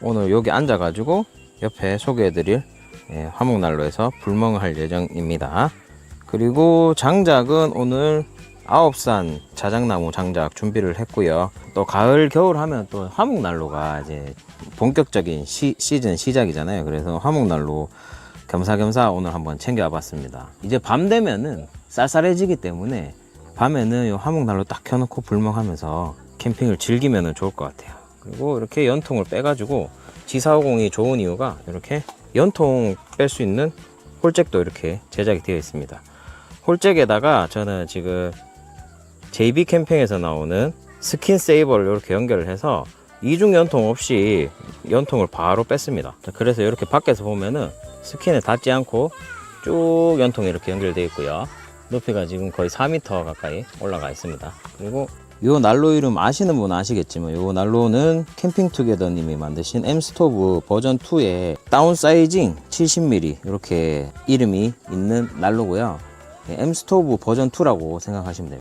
오늘 여기 앉아가지고 옆에 소개해드릴 예, 화목난로에서 불멍을 할 예정입니다. 그리고 장작은 오늘 아홉산 자작나무 장작 준비를 했고요. 또 가을 겨울 하면 또 화목난로가 이제 본격적인 시, 시즌 시작이잖아요. 그래서 화목난로 겸사겸사 오늘 한번 챙겨와 봤습니다. 이제 밤 되면은 쌀쌀해지기 때문에 밤에는 이 화목난로 딱 켜놓고 불멍하면서 캠핑을 즐기면 좋을 것 같아요. 그리고 이렇게 연통을 빼가지고 G450이 좋은 이유가 이렇게 연통 뺄 수 있는 홀잭도 이렇게 제작이 되어 있습니다. 홀잭에다가 저는 지금 JB 캠핑에서 나오는 스킨 세이버를 이렇게 연결을 해서 이중 연통 없이 연통을 바로 뺐습니다. 자, 그래서 이렇게 밖에서 보면은 스킨에 닿지 않고 쭉 연통이 이렇게 연결되어 있고요. 높이가 지금 거의 4m 가까이 올라가 있습니다. 그리고 요 난로 이름 아시는 분 아시겠지만 요 난로는 캠핑 투게더님이 만드신 M스토브 버전 2의 다운사이징 70mm 이렇게 이름이 있는 난로고요. M스토브 버전 2라고 생각하시면 됩니다.